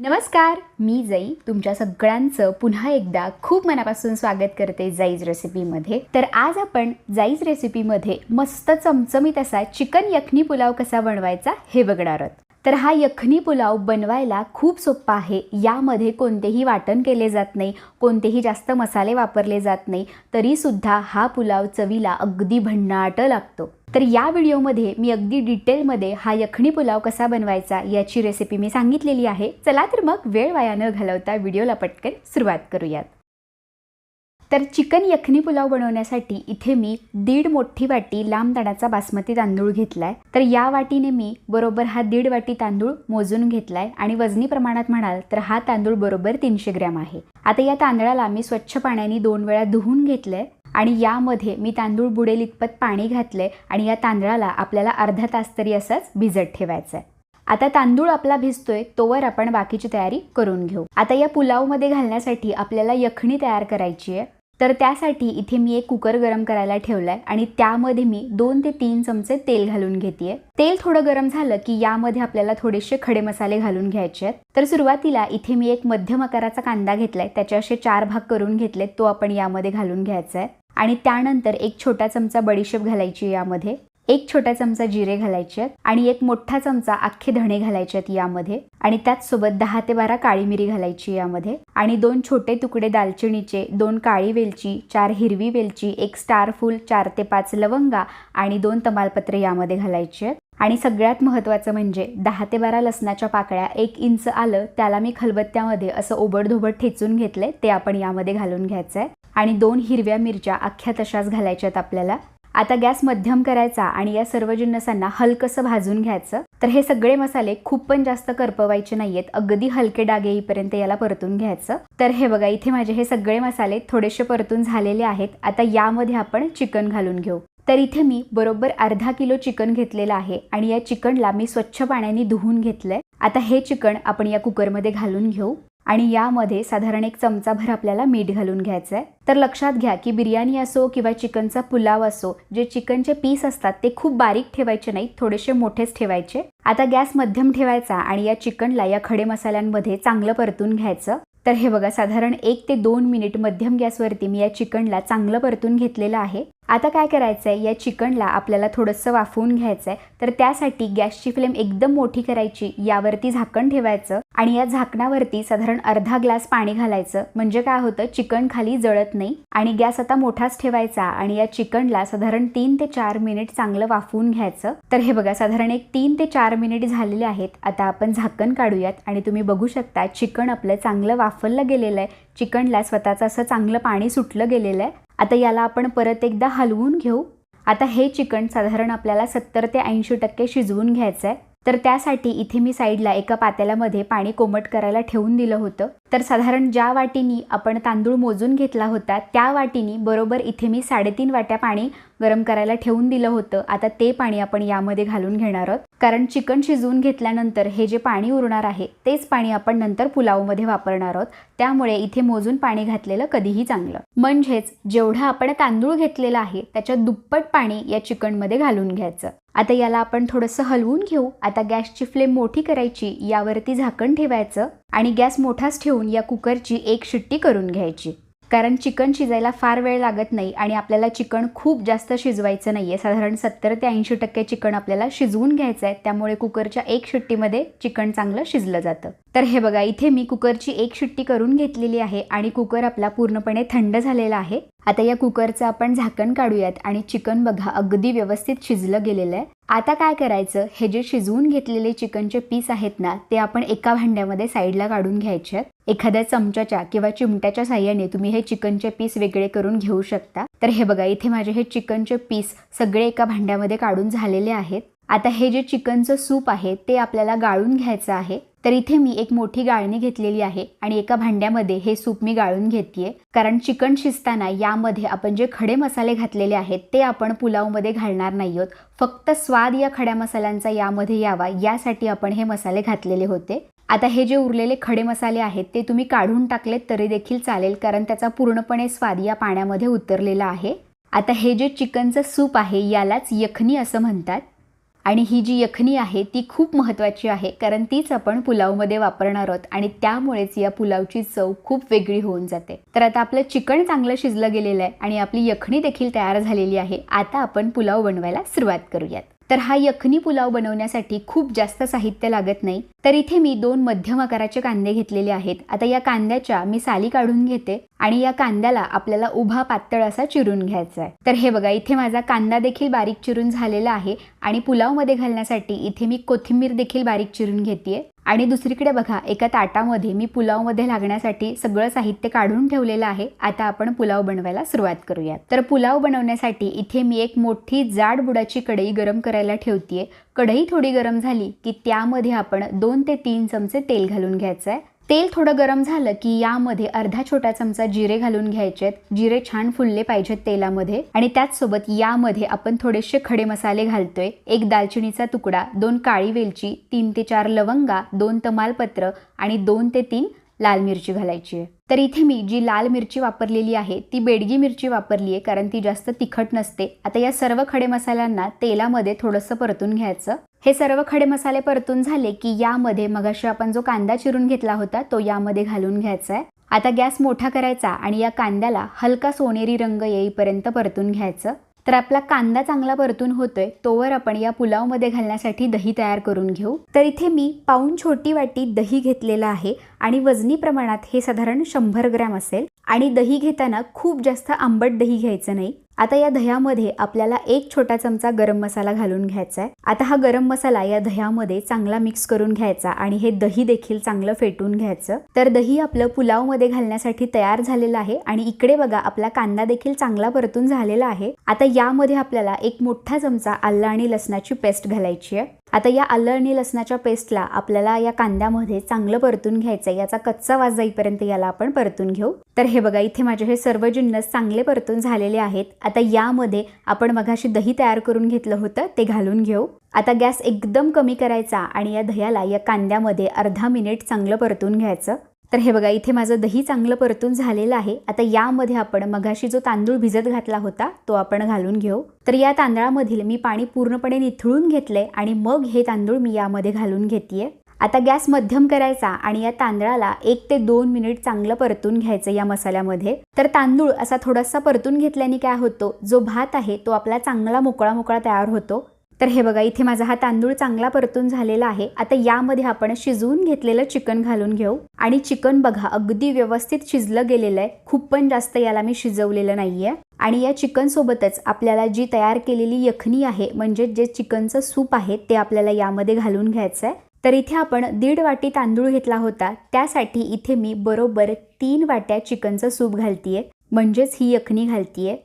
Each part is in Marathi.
नमस्कार मी जाई. तुमच्या सगळ्यांचं पुन्हा एकदा खूप मनापासून स्वागत करते जाईज रेसिपीमध्ये. तर आज आपण जाईज रेसिपीमध्ये मस्त चमचमीत असा चिकन यखनी पुलाव कसा बनवायचा हे बघणार आहोत. तर हा यखनी पुलाव बनवायला खूप सोपा आहे. यामध्ये कोणतेही वाटण केले जात नाही कोणतेही जास्त मसाले वापरले जात नाही तरीसुद्धा हा पुलाव चवीला अगदी भन्नाट लागतो. तर या व्हिडिओमध्ये मी अगदी डिटेलमध्ये हा यखणी पुलाव कसा बनवायचा याची रेसिपी मी सांगितलेली आहे. चला तर मग वेळ वाया न घालवता व्हिडिओला पटकन सुरुवात करूयात. तर चिकन यखनी पुलाव बनवण्यासाठी इथे मी दीड मोठी वाटी लांब दाण्याचा बासमती तांदूळ घेतलाय. तर या वाटीने मी बरोबर हा दीड वाटी तांदूळ मोजून घेतलाय आणि वजनी प्रमाणात म्हणाल तर हा तांदूळ बरोबर तीनशे ग्रॅम आहे. आता या तांदळाला मी स्वच्छ पाण्याने दोन वेळा धुवून घेतलंय. आणि यामध्ये मी तांदूळ बुडेल इतपत पाणी घातलंय आणि या तांदळाला आपल्याला अर्धा तास तरी असंच भिजत ठेवायचं आहे आता तांदूळ आपला भिजतोय तोवर आपण बाकीची तयारी करून घेऊ. आता या पुलावमध्ये घालण्यासाठी आपल्याला यखणी तयार करायची आहे. तर त्यासाठी इथे मी एक कुकर गरम करायला ठेवलाय आणि त्यामध्ये मी दोन ते तीन चमचे तेल घालून घेते तेल थोडं गरम झालं की यामध्ये आपल्याला थोडेसे खडे मसाले घालून घ्यायचे आहेत. तर सुरुवातीला इथे मी एक मध्यम आकाराचा कांदा घेतलाय त्याचे असे चार भाग करून घेतले तो आपण यामध्ये घालून घ्यायचा आहे. आणि त्यानंतर एक छोटा चमचा बडीशेप घालायची यामध्ये एक छोटा चमचा जिरे घालायचे आहेत आणि एक मोठा चमचा अख्खे धणे घालायचे आहेत यामध्ये आणि त्याचसोबत दहा ते बारा काळी मिरी घालायची यामध्ये आणि दोन छोटे तुकडे दालचिनीचे दोन काळी वेलची चार हिरवी वेलची एक स्टार फूल चार ते पाच लवंगा आणि दोन तमालपत्रे यामध्ये घालायचे आहेत. आणि सगळ्यात महत्त्वाचं म्हणजे दहा ते बारा लसणाच्या पाकळ्या एक इंच आलं त्याला मी खलबत्त्यामध्ये असं ओबडधोबड ठेचून घेतलंय ते आपण यामध्ये घालून घ्यायचं आहे आणि दोन हिरव्या मिरच्या अख्ख्या तशाच घालायच्यात आपल्याला. आता गॅस मध्यम करायचा आणि या सर्व जिन्नसांना हलकसं भाजून घ्यायचं. तर हे सगळे मसाले खूप पण जास्त करपवायचे नाहीयेत अगदी हलके डाग येईपर्यंत याला परतून घ्यायचं. तर हे बघा इथे माझे हे सगळे मसाले थोडेसे परतून झालेले आहेत. आता यामध्ये आपण चिकन घालून घेऊ. तर इथे मी बरोबर अर्धा किलो चिकन घेतलेलं आहे आणि या चिकनला मी स्वच्छ पाण्याने धुवून घेतलंय. आता हे चिकन आपण या कुकरमध्ये घालून घेऊ. आणि यामध्ये साधारण एक चमचाभर आपल्याला मीठ घालून घ्यायचं आहे तर लक्षात घ्या की बिर्याणी असो किंवा चिकनचा पुलाव असो जे चिकनचे पीस असतात ते खूप बारीक ठेवायचे नाहीत थोडेसे मोठेच ठेवायचे. आता गॅस मध्यम ठेवायचा आणि या चिकनला या खडे मसाल्यांमध्ये चांगलं परतून घ्यायचं. तर हे बघा साधारण एक ते दोन मिनिट मध्यम गॅसवरती मी या चिकनला चांगलं परतून घेतलेलं आहे. आता काय करायचं आहे या चिकनला आपल्याला थोडंसं वाफवून घ्यायचं आहे तर त्यासाठी गॅसची फ्लेम एकदम मोठी करायची यावरती झाकण ठेवायचं. आणि या झाकणावरती साधारण अर्धा ग्लास पाणी घालायचं. म्हणजे काय होतं? चिकन खाली जळत नाही आणि गॅस आता मोठाच ठेवायचा आणि या चिकनला साधारण तीन ते चार मिनिट चांगलं वाफवून घ्यायचं. तर हे बघा साधारण एक तीन ते चार मिनिट झालेले आहेत. आता आपण झाकण काढूयात आणि तुम्ही बघू शकता चिकन आपलं चांगलं वाफवलं गेलेलं आहे. चिकनला स्वतःचं असं चांगलं पाणी सुटलं गेलेलं आहे. आता याला आपण परत एकदा हलवून घेऊ. आता हे चिकन साधारण आपल्याला सत्तर ते ऐंशी टक्के शिजवून घ्यायचं आहे. तर त्यासाठी इथे मी साईडला एका पातेल्यामध्ये पाणी कोमट करायला ठेवून दिलं होतं. तर साधारण ज्या वाटीनी आपण तांदूळ मोजून घेतला होता त्या वाटीनी बरोबर इथे मी साडेतीन वाट्या पाणी गरम करायला ठेवून दिलं होतं. आता ते पाणी आपण यामध्ये घालून घेणार आहोत. कारण चिकन शिजवून घेतल्यानंतर हे जे पाणी उरणार आहे तेच पाणी आपण नंतर पुलावमध्ये वापरणार आहोत. त्यामुळे इथे मोजून पाणी घातलेलं कधीही चांगलं. म्हणजेच जेवढं आपण तांदूळ घेतलेलं आहे त्याच्या दुप्पट पाणी या चिकनमध्ये घालून घ्यायचं. आता याला आपण थोडंसं हलवून घेऊ. आता गॅसची फ्लेम मोठी करायची यावरती झाकण ठेवायचं. आणि गॅस मोठाच ठेवून या कुकरची एक शिट्टी करून घ्यायची. कारण चिकन शिजायला फार वेळ लागत नाही आणि आपल्याला चिकन खूप जास्त शिजवायचं नाही आहे साधारण सत्तर ते ऐंशी टक्के चिकन आपल्याला शिजवून घ्यायचं आहे. त्यामुळे कुकरच्या एक शिट्टीमध्ये चिकन चांगलं शिजलं जातं. तर हे बघा इथे मी कुकरची एक शिट्टी करून घेतलेली आहे आणि कुकर आपला पूर्णपणे थंड झालेला आहे. आता या कुकरचं आपण झाकण काढूयात आणि चिकन बघा अगदी व्यवस्थित शिजलं गेलेलं आहे. आता काय करायचं? हे जे शिजवून घेतलेले चिकनचे पीस आहेत ना ते आपण एका भांड्यामध्ये साईडला काढून घ्यायचे. आहेत एखाद्या चमच्याच्या किंवा चिमट्याच्या साह्याने तुम्ही हे चिकनचे पीस वेगळे करून घेऊ शकता. तर हे बघा इथे माझे हे चिकनचे पीस सगळे एका भांड्यामध्ये काढून झालेले आहेत. आता हे जे चिकनचं सूप आहे ते आपल्याला गाळून घ्यायचं आहे. तर इथे मी एक मोठी गाळणी घेतलेली आहे आणि एका भांड्यामध्ये हे सूप मी गाळून घेतेय. कारण चिकन शिजताना यामध्ये आपण जे खडे मसाले घातलेले आहेत ते आपण पुलावमध्ये घालणार नाही आहोत. फक्त स्वाद या खड्या मसाल्यांचा यामध्ये यावा यासाठी आपण हे मसाले घातलेले होते. आता हे जे उरलेले खडे मसाले आहेत ते तुम्ही काढून टाकलेत तरी देखील चालेल कारण त्याचा पूर्णपणे स्वाद या पाण्यामध्ये उतरलेला आहे. आता हे जे चिकनचं सूप आहे यालाच यखनी असं म्हणतात. आणि ही जी यखनी आहे ती खूप महत्त्वाची आहे कारण तीच आपण पुलावमध्ये वापरणार आहोत आणि त्यामुळेच या पुलावची चव खूप वेगळी होऊन जाते. तर आता आपलं चिकन चांगलं शिजलं गेलेलं आहे आणि आपली यखनी देखील तयार झालेली आहे. आता आपण पुलाव बनवायला सुरुवात करूयात. तर हा यखनी पुलाव बनवण्यासाठी खूप जास्त साहित्य लागत नाही. तर इथे मी दोन मध्यम आकाराचे कांदे घेतलेले आहेत. आता या कांद्याच्या मी साली काढून घेते. आणि या कांद्याला आपल्याला उभा पातळ असा चिरून घ्यायचा आहे. तर हे बघा इथे माझा कांदा देखील बारीक चिरून झालेला आहे आणि पुलावमध्ये घालण्यासाठी इथे मी कोथिंबीर देखील बारीक चिरून घेते आणि दुसरीकडे बघा एका ताटामध्ये मी पुलावमध्ये लागण्यासाठी सगळं साहित्य काढून ठेवलेलं आहे. आता आपण पुलाव बनवायला सुरुवात करूयात. तर पुलाव बनवण्यासाठी इथे मी एक मोठी जाड बुडाची कढई गरम करायला ठेवतीये. कढई थोडी गरम झाली की त्यामध्ये आपण दोन ते तीन चमचे तेल घालून घ्यायचं आहे. तेल थोडं गरम झालं की यामध्ये अर्धा छोटा चमचा जिरे घालून घ्यायचेत जिरे छान फुलले पाहिजेत तेलामध्ये. आणि त्याचसोबत यामध्ये आपण थोडेसे खडे मसाले घालतोय. एक दालचिनीचा तुकडा दोन काळी वेलची तीन ते चार लवंगा दोन तमालपत्र आणि दोन ते तीन लाल मिरची घालायची आहे. तर इथे मी जी लाल मिरची वापरलेली आहे ती बेडगी मिरची वापरली आहे कारण ती जास्त तिखट नसते. आता या सर्व खडे मसाल्यांना तेलामध्ये थोडंसं परतून घ्यायचं. हे सर्व खडे मसाले परतून झाले की यामध्ये मगाशी आपण जो कांदा चिरून घेतला होता तो यामध्ये घालून घ्यायचा आहे. आता गॅस मोठा करायचा आणि या कांद्याला हलका सोनेरी रंग येईपर्यंत परतून घ्यायचं. तर आपला कांदा चांगला परतून होतोय तोवर आपण या पुलावमध्ये घालण्यासाठी दही तयार करून घेऊ. तर इथे मी पाऊन छोटी वाटी दही घेतलेलं आहे आणि वजनी प्रमाणात हे साधारण शंभर ग्रॅम असेल. आणि दही घेताना खूप जास्त आंबट दही घ्यायचं नाही. आता या दह्यामध्ये आपल्याला एक छोटा चमचा गरम मसाला घालून घ्यायचा आहे. आता हा गरम मसाला या दह्यामध्ये चांगला मिक्स करून घ्यायचा आणि हे दही देखील चांगलं फेटून घ्यायचं. तर दही आपलं पुलावमध्ये घालण्यासाठी तयार झालेलं आहे आणि इकडे बघा आपला कांदा देखील चांगला परतून झालेला आहे. आता यामध्ये आपल्याला एक मोठा चमचा आल्ला आणि लसणाची पेस्ट घालायची आहे. आता या आलं आणि लसणाच्या पेस्टला आपल्याला या कांद्यामध्ये चांगलं परतून घ्यायचं याचा कच्चा वास जाईपर्यंत याला आपण परतून घेऊ. तर हे बघा इथे माझे हे सर्व जिन्नस चांगले परतून झालेले आहेत. आता यामध्ये आपण मघाशी दही तयार करून घेतलं होतं ते घालून घेऊ. आता गॅस एकदम कमी करायचा आणि या दह्याला या कांद्यामध्ये अर्धा मिनिट चांगलं परतून घ्यायचं. तर हे बघा इथे माझं दही चांगलं परतून झालेलं आहे. आता यामध्ये आपण मगाशी जो तांदूळ भिजत घातला होता तो आपण घालून घेऊ. तर या तांदळामधील मी पाणी पूर्णपणे निथळून घेतलंय आणि मग हे तांदूळ मी यामध्ये घालून घेतेय. आता गॅस मध्यम करायचा आणि या तांदळाला एक ते दोन मिनिट चांगलं परतून घ्यायचं या मसाल्यामध्ये. तर तांदूळ असा थोडासा परतून घेतल्याने काय होतो जो भात आहे तो आपला चांगला मोकळा मोकळा तयार होतो. तर हे बघा इथे माझा हा तांदूळ चांगला परतून झालेला आहे. आता यामध्ये आपण शिजवून घेतलेलं चिकन घालून घेऊ. आणि चिकन बघा अगदी व्यवस्थित शिजलं गेलेलं आहे. खूप पण जास्त याला मी शिजवलेलं नाहीये. आणि या चिकन सोबतच आपल्याला जी तयार केलेली यखनी आहे म्हणजे जे चिकनचं सूप आहे ते आपल्याला यामध्ये घालून घ्यायचं आहे तर इथे आपण दीड वाटी तांदूळ घेतला होता. त्यासाठी इथे मी बरोबर तीन वाट्या चिकनचं सूप घालतीये. म्हणजेच ही यखनी घालतीये.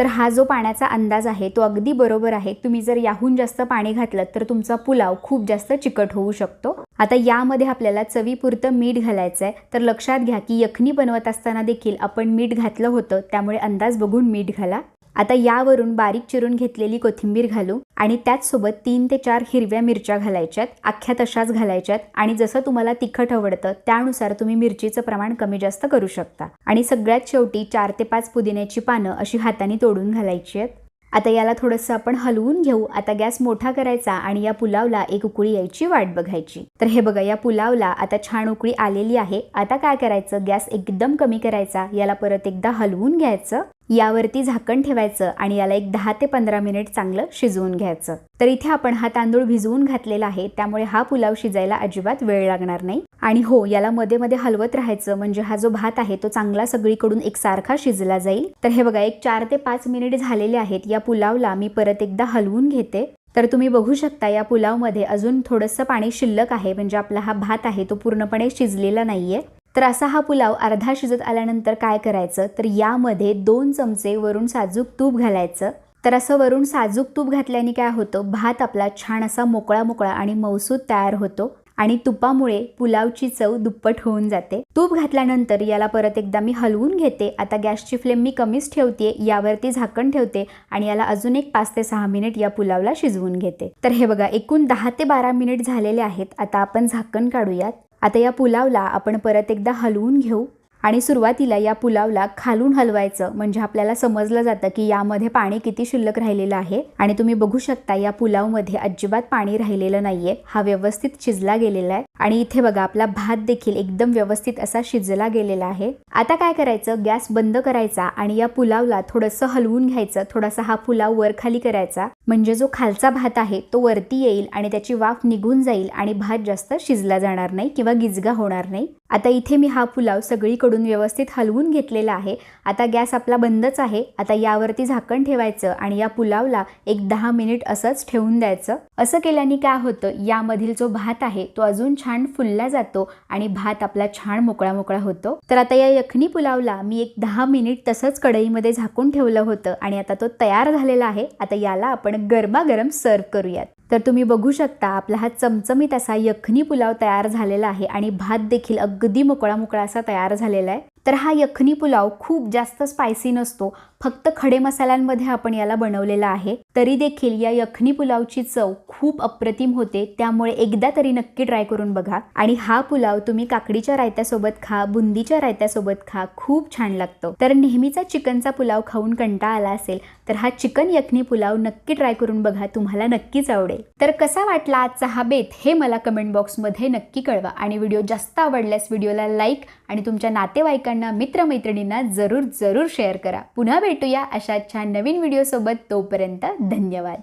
तर हा जो पाण्याचा अंदाज आहे तो अगदी बरोबर आहे. तुम्ही जर याहून जास्त पाणी घातलं तर तुमचा पुलाव खूप जास्त चिकट होऊ शकतो. आता यामध्ये आपल्याला चवीपुरतं मीठ घालायचं आहे तर लक्षात घ्या की यखनी बनवत असताना देखील आपण मीठ घातलं होतं त्यामुळे अंदाज बघून मीठ घाला. आता यावरून बारीक चिरून घेतलेली कोथिंबीर घालू आणि त्याचसोबत तीन ते चार हिरव्या मिरच्या घालायच्यात अख्ख्या तशाच घालायच्यात आणि जसं तुम्हाला तिखट आवडतं त्यानुसार तुम्ही मिरचीचं प्रमाण कमी जास्त करू शकता. आणि सगळ्यात शेवटी चार ते पाच पुदिन्याची पानं अशी हाताने तोडून घालायची आहेत. आता याला थोडंसं आपण हलवून घेऊ. आता गॅस मोठा करायचा आणि या पुलावला एक उकळी यायची वाट बघायची. तर हे बघा या पुलावला आता छान उकळी आलेली आहे. आता काय करायचं? गॅस एकदम कमी करायचा. याला परत एकदा हलवून घ्यायचं. यावरती झाकण ठेवायचं आणि याला एक दहा ते पंधरा मिनिट चांगलं शिजवून घ्यायचं. तर इथे आपण हा तांदूळ भिजवून घातलेला आहे त्यामुळे हा पुलाव शिजायला अजिबात वेळ लागणार नाही. आणि हो याला मध्ये मध्ये हलवत राहायचं म्हणजे हा जो भात आहे तो चांगला सगळीकडून एकसारखा शिजला जाईल. तर हे बघा एक चार ते पाच मिनिट झालेले आहेत. या पुलावला मी परत एकदा हलवून घेते. तर तुम्ही बघू शकता या पुलावमध्ये अजून थोडंसं पाणी शिल्लक आहे म्हणजे आपला हा भात आहे तो पूर्णपणे शिजलेला नाहीये. तर असा हा पुलाव अर्धा शिजत आल्यानंतर काय करायचं? तर यामध्ये दोन चमचे वरून साजूक तूप घालायचं. तर असं वरून साजूक तूप घातल्याने काय होतं? भात आपला छान असा मोकळा मोकळा आणि मौसूद तयार होतो आणि तुपामुळे पुलावची चव दुप्पट होऊन जाते. तूप घातल्यानंतर याला परत एकदा मी हलवून घेते. आता गॅसची फ्लेम मी कमीच ठेवते यावरती झाकण ठेवते आणि याला अजून एक पाच ते सहा मिनिट या पुलावला शिजवून घेते. तर हे बघा एकूण दहा ते बारा मिनिट झालेले आहेत. आता आपण झाकण काढूयात. आता या पुलावला आपण परत एकदा हलवून घेऊ. आणि सुरुवातीला या पुलावला खालून हलवायचं. म्हणजे आपल्याला समजलं जातं की यामध्ये पाणी किती शिल्लक राहिलेलं आहे. आणि तुम्ही बघू शकता या पुलावमध्ये अजिबात पाणी राहिलेलं नाहीये. हा व्यवस्थित शिजला गेलेला आहे. आणि इथे बघा आपला भात देखील एकदम व्यवस्थित असा शिजला गेलेला आहे. आता काय करायचं? गॅस बंद करायचा आणि या पुलावला थोडंसं हलवून घ्यायचं. थोडासा हा पुलाव वर खाली करायचा. म्हणजे जो खालचा भात आहे तो वरती येईल आणि त्याची वाफ निघून जाईल आणि भात जास्त शिजला जाणार नाही किंवा गिजगा होणार नाही. आता इथे मी हा पुलाव सगळीकडून व्यवस्थित हलवून घेतलेला आहे. आता गॅस आपला बंदच आहे. आता यावरती झाकण ठेवायचं आणि या पुलावला एक दहा मिनिट असंच ठेवून द्यायचं. असं केल्याने काय होतं? यामधील जो भात आहे तो अजून छान फुलला जातो आणि भात आपला छान मोकळा मोकळा होतो. तर आता या यखनी पुलावला मी एक दहा मिनिट तसंच कढईमध्ये झाकून ठेवलं होतं आणि आता तो तयार झालेला आहे. आता याला आपण गरमागरम सर्व करूयात. तर तुम्ही बघू शकता आपला हा चमचमीत असा यखनी पुलाव तयार झालेला आहे आणि भात देखील अगदी मोकळा मोकळा असा तयार झालेला आहे. तर हा यखनी पुलाव खूप जास्त स्पायसी नसतो. फक्त खडे मसाल्यांमध्ये आपण याला बनवलेला आहे. तरी देखील या यखनी पुलावची चव खूप अप्रतिम होते. त्यामुळे एकदा तरी नक्की ट्राय करून बघा. आणि हा पुलाव तुम्ही काकडीच्या रायत्यासोबत खा बुंदीच्या रायत्यासोबत खा. खूप छान लागतो. तर नेहमीचा चिकनचा पुलाव खाऊन कंटाळा आला असेल तर हा चिकन यखनी पुलाव नक्की ट्राय करून बघा. तुम्हाला नक्कीच आवडेल. तर कसा वाटला आजचा हा बेत हे मला कमेंट बॉक्समध्ये नक्की कळवा. आणि व्हिडिओ जास्त आवडल्यास व्हिडिओला लाईक आणि तुमच्या नातेवाईकांना मित्रमैत्रिणींना जरूर जरूर शेअर करा. पुन्हा भेटूया अशा छान नवीन व्हिडिओसोबत तोपर्यंत धन्यवाद.